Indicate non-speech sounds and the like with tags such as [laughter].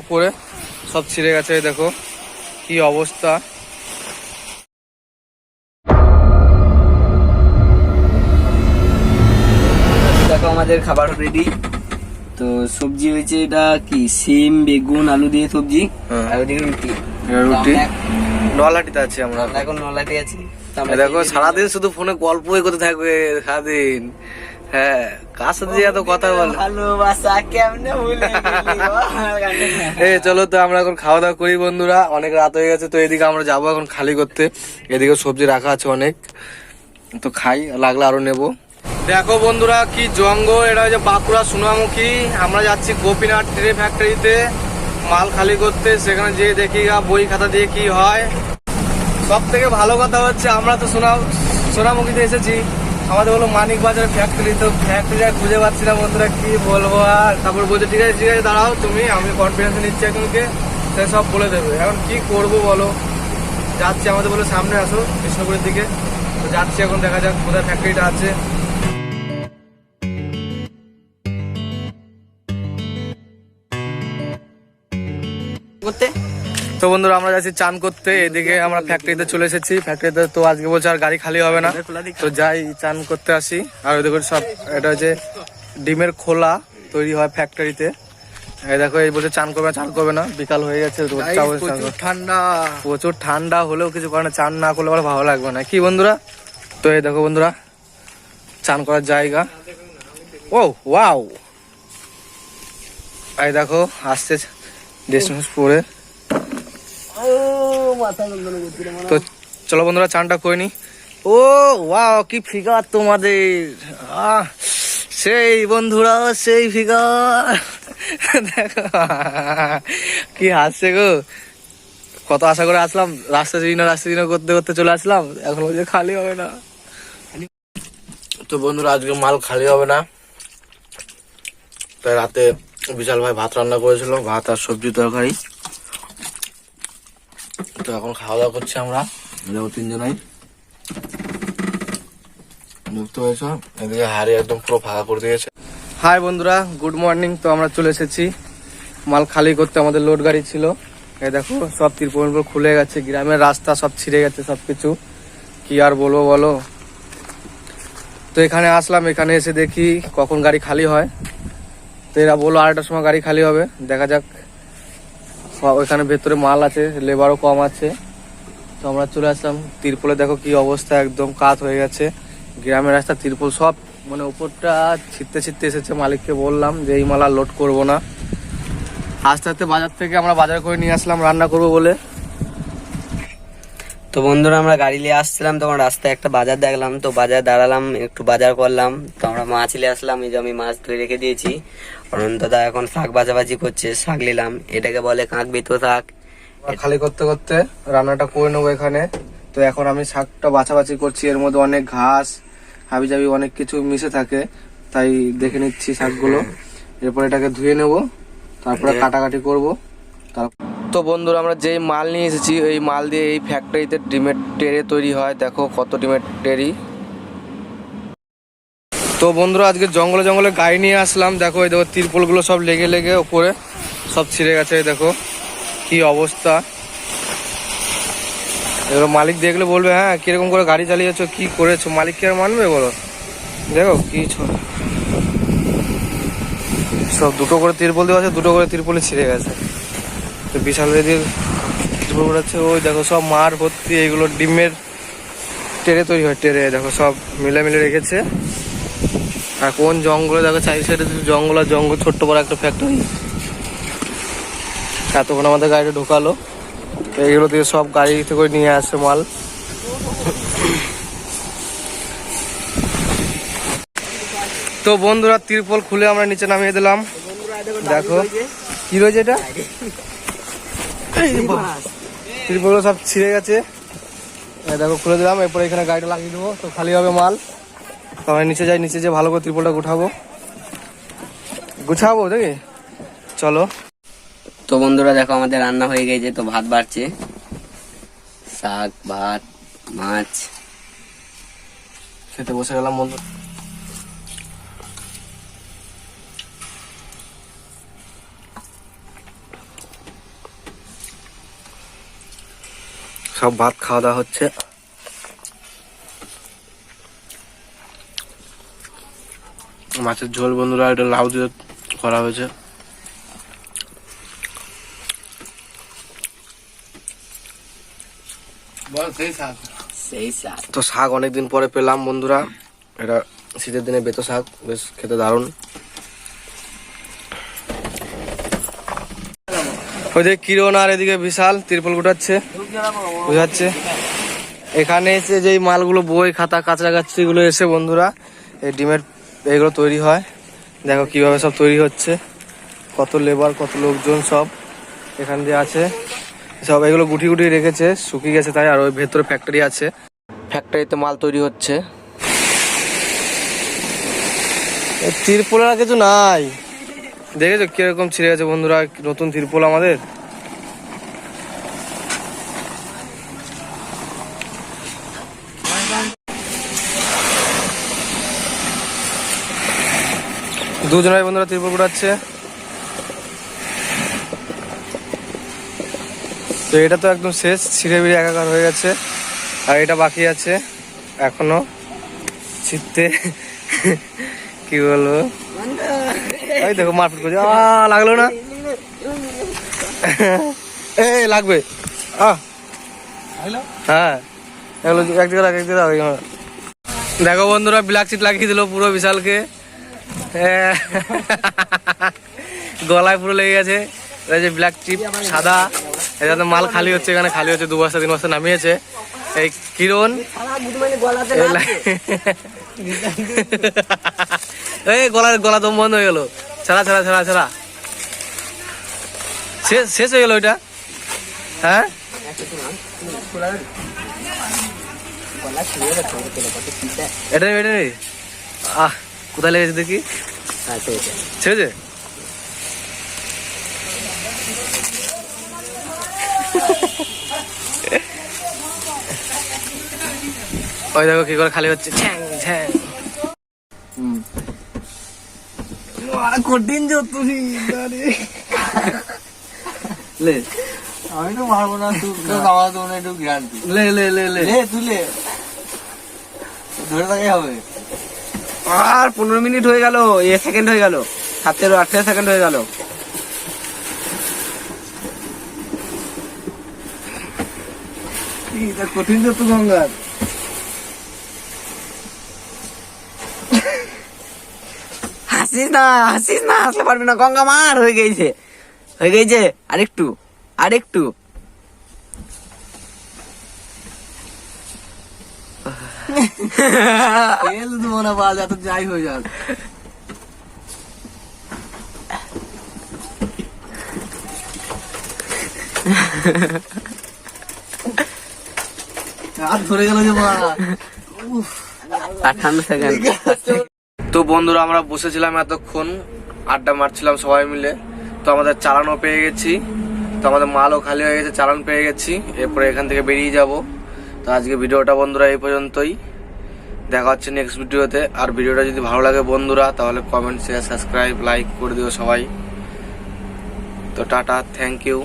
উপরে সব ছিঁড়ে গেছে দেখো কি অবস্থা। দেখো আমাদের খাবার রেডি তো সবজি হয়েছে এটা কি? সিম বেগুন আলু দিয়ে সবজি হ্যাঁ। আর ওদিকে রুটি। রুটি। নলাটিতে আছি আমরা। এখন নলাটে আছি। দেখো সারাদিন শুধু ফোনে গল্পই করতে থাকবে সারাদিন। হ্যাঁ যে কথা বল। ভালোবাসা কেমনে ভুলে গেলি? চলো তো আমরা এখন খাওয়া দাওয়া করি বন্ধুরা। অনেক রাত হয়ে গেছে তো এদিকে আমরা যাব এখন খালি করতে। এদিকে সবজি রাখা আছে অনেক। তো খাই লাগলে আরও নেব। দেখো বন্ধুরা কি জঙ্গল। এটা হচ্ছে বাঁকুড়া সোনামুখী। আমরা যাচ্ছি গোপীনাথ ট্রে ফ্যাক্টরিতে। মাল খালি করতে। সেখানে যেয়ে দেখি বই খাতা দিয়ে কি হয়। সব থেকে ভালো কথা হচ্ছে আমরা তো সোনা সোনামুখীতে এসেছি। আমাদের হলো মানিক বাজার ফ্যাক্টরি তো ফ্যাক্টরি আর খুঁজে পাচ্ছি না বন্ধুরা, কি বলব আর? তারপর বলছে, ঠিক আছে ঠিক আছে, দাঁড়াও তুমি, আমি কনফিডেন্স নিচ্ছি এখনকে। সে সব বলে দেবে। এখন কি করব বলো? যাচ্ছি আমাদের বলে সামনে, আসো, কৃষ্ণপুরের দিকে। তো যাচ্ছি এখন, দেখা যাক কোথায় ফ্যাক্টরিটা আছে। তো বন্ধুরা আমরা যাচ্ছি চান করতে। এদিকে আমরা ফ্যাক্টরিতে চলে এসেছি। ফ্যাক্টরিতে তো আজকে বলছে আর গাড়ি খালি হবে না। তো যাই চান করতে আসি। আর ওইদিকে সব এটা হচ্ছে ডিমের খোলা তৈরি হয় ফ্যাক্টরিতে এই দেখো এই বলছে চান করবে চান করবে না। বিকাল হয়ে গেছে। ঠান্ডা। প্রচুর ঠান্ডা হলেও কিছু করে না চান না করলে আবার ভালো লাগবে না। কি বন্ধুরা? তো এই দেখো বন্ধুরা চান করার জায়গা। ও ওয়াও এই দেখো আসছে ড্রেস পরে ও মাথা যন্ত্রণা করছিল মনে তো চলো বন্ধুরা, চানটা করে নি। ও ওয়াও কি ফিগার তোমাদের। আহ, সেই বন্ধুরা, সেই ফিগার দেখো, কি হাসছে গো। কত আশা করে আসলাম রাস্তা চিনা রাস্তা চিনা করতে করতে চলে আসলাম। এখন বলছে খালি হবে না। তো বন্ধুরা, আজকে মাল খালি হবে না। তাই রাতে বিশাল ভাই ভাত রান্না করেছিল, ভাত আর সবজি তরকারি। তো এখন খাওয়া দাওয়া করছি আমরা। দেখো তিনজনাই। দেখতে পেয়েছ এদিকে হাড়ি একদম পুরো ফাঁকা করে দিয়েছে। হাই বন্ধুরা গুড মর্নিং। তো আমরা চলে এসেছি। মাল খালি করতে আমাদের লোড গাড়ি ছিল। এই দেখো সব তিরপল খুলে গেছে। গ্রামের রাস্তা সব ছিঁড়ে গেছে সব কিছু কি আর বলব বলো? তো এখানে আসলাম এখানে এসে দেখি কখন গাড়ি খালি হয়। তো এরা বলল আড়াইটার সময় গাড়ি খালি হবে। দেখা যাক। ওইখানে ভেতরে মাল আছে লেবারও কম আছে। তো আমরা চলে আসলাম তিরপলে। দেখো কি অবস্থা, একদম কাত হয়ে গেছে। গ্রামের রাস্তা, তিরপল সব মানে উপরটা ছিটতে ছিটতে এসেছে মালিককে বললাম যে, এই মাল আর লোড করব না। আস্তে আস্তে বাজার থেকে আমরা বাজার করে নিয়ে আসলাম, রান্না করব বলে। তো বন্ধুরা আমরা গাড়ি নিয়ে আসছিলাম তখন রাস্তায় একটা বাজার দেখলাম তো বাজার দাঁড়ালাম একটু বাজার করলাম তো আমরা মাছ নিয়ে আসলাম এই যে আমি মাছ ধরে রেখে দিয়েছি। অনন্তদা এখন শাক ভাজাভাজি করছে শাক নিলাম এটাকে বলে কাঁক বিতো শাক। খালি করতে করতে রান্নাটা করে নেব এখানে। তো এখন আমি শাকটা বাছাবাছি করছি এর মধ্যে অনেক ঘাস হাবি জাবি অনেক কিছু মিশে থাকে তাই দেখে নিচ্ছি শাকগুলো। এরপর এটাকে ধুয়ে নেব তারপরে কাটাকাটি করব তো বন্ধুরা, আমরা যেই মাল নিয়ে এসেছি, এই মাল দিয়ে এই ফ্যাক্টরিতে ডিমের টেরে তৈরি হয়। দেখো কত ডিমের টেরি তো বন্ধুরা, আজকে জঙ্গলে জঙ্গলে গাড়ি নিয়ে আসলাম। দেখো, এই দেখো তিরপলগুলো সব লেগে লেগে উপরে সব ছিঁড়ে গেছে দেখো। কি অবস্থা। এবার মালিক দেখলে বলবে হ্যাঁ কীরকম করে গাড়ি চালিয়েছো, কি করেছ? মালিক কি আর মানবে বলো। দেখো, কি সব দুটো করে তিরপল দেওয়া আছে, দুটো করে তিরপলে ছিঁড়ে গেছে। তো বিশাল বেদির আছে, ওই দেখো সব মার ভর্তি এগুলো ডিমের টেরে তৈরি হয়, টেরে, দেখো সব মিলে মিলে রেখেছে। আর কোন জঙ্গলে, দেখো চাই সাইডে জঙ্গল আর জঙ্গল, ছোট্ট বড় একটা ফ্যাক্টরি এতক্ষণ আমাদের গাড়িটা ঢোকালো। তো এইগুলো দিয়ে সব গাড়ি থেকে নিয়ে আসে মাল। তো বন্ধুরা, তিরপল খুলে আমরা নিচে নামিয়ে দিলাম। দেখো, কি রয়েছে এটা? তিরপলগুলো সব ছিঁড়ে গেছে। দেখো খুলে দিলাম এরপরে এখানে গাড়িটা লাগিয়ে দেবো। তো খালি হবে মাল। তো আমি নিচে যাই নিচে যে ভালো করে তিরপলটা গুঠাবো গুছাবো দেখি চলো। তো বন্ধুরা দেখো আমাদের রান্না হয়ে গেছে তো ভাত বাড়ছে। শাক ভাত মাছ। খেতে বসে গেলাম বন্ধু। সব ভাত খাওয়া দাওয়া হচ্ছে। মাছের ঝোল বন্ধুরা এটা লাউ দিয়ে করা হয়েছে। তো শাক অনেকদিন পরে পেলাম বন্ধুরা। এটা শীতের দিনে বেতো শাক বেশ খেতে দারুণ। ওইদিকে কিরণ আর এদিকে বিশাল তিরপল গুটাচ্ছে। বুঝাচ্ছে। এখানে এসে যেই মালগুলো, বই, খাতা কাছাকাছি গুলো এসে বন্ধুরা, এই ডিমের এগুলো তৈরি হয়। দেখো কীভাবে সব তৈরি হচ্ছে। কত লেবার, কত লোকজন সব এখান দিয়ে আছে। সব এগুলো গুটি গুটি রেখেছে, শুকিয়ে গেছে তাই, আর ওই ভেতরে ফ্যাক্টরি আছে। ফ্যাক্টরিতে মাল তৈরি হচ্ছে। এ তিরপল আর কিছু নাই। দেখেছ কীরকম ছিঁড়ে গেছে বন্ধুরা? নতুন তিরপল আমাদের? দুজনের বন্ধুরা তিরপল গুড়াচ্ছে তো এটা তো একদম শেষ, ছিঁড়ে বিড়ে একাকার হয়ে গেছে। আর এটা বাকি আছে, এখনও। ছিটতে কি বলব? এই দেখো মারপিট করছে। আ লাগল না? এ লাগবে। আহ। হ্যাঁ। এগুলো এক জায়গায় এক জায়গায় দেখো বন্ধুরা ব্ল্যাক চিট লাগিয়ে দিল পুরো বিশালকে। হ্যাঁ। গলায় পুরো লেগে গেছে। এই যে ব্ল্যাক চিপ সাদা। এটা তো মাল খালি হচ্ছে এখানে খালি হচ্ছে দু বস্তা তিন বস্তা নামিয়েছে। এই কিরণ? এই [laughs] গলার গলা দম বন্ধ হয়ে গেল। ছাড়া ছাড়া ছাড়া ছাড়া। শেষ শেষ হয়ে গেল ওইটা? হ্যাঁ? এটা এটা আহ, কোথায় লেগেছে দেখি? ছেড়েছে? ওই দেখো কি করে খালি হচ্ছে। ছ্যাং ছ্যাং কঠিন যে তুই লে। আমি তো মারবো না তুই তো আমার তো একটু গ্যারান্টি লে লে লে লে। লে তুই লে। ধরে থাকাই হবে। আর পনেরো মিনিট হয়ে গেল এ সেকেন্ড হয়ে গেল। সতেরো আঠেরো সেকেন্ড হয়ে গেল। কঠিন যে তুই গঙ্গার হাসিস না হাসিস না হাসলে পারবি না গঙ্গা মার হয়ে গেছে হয়ে গেছে আরেকটু আরেকটু। তেল দেবো না বাজ এত যাই হয়ে যাক। হাত ধরে গেল যে মা আঠান্ন সেকেন্ড তো বন্ধুরা, আমরা বসেছিলাম এতক্ষণ, আড্ডা মারছিলাম সবাই মিলে। তো আমাদের চালানও পেয়ে গেছি। তো আমাদের মালও খালি হয়ে গেছে, চালান পেয়ে গেছি। এরপরে এখান থেকে বেরিয়ে যাব। তো আজকে ভিডিওটা বন্ধুরা এই পর্যন্তই। দেখা হচ্ছে নেক্সট ভিডিওতে। আর ভিডিওটা যদি ভালো লাগে বন্ধুরা, তাহলে কমেন্ট শেয়ার সাবস্ক্রাইব লাইক করে দিও সবাই। তো টাটা থ্যাংক ইউ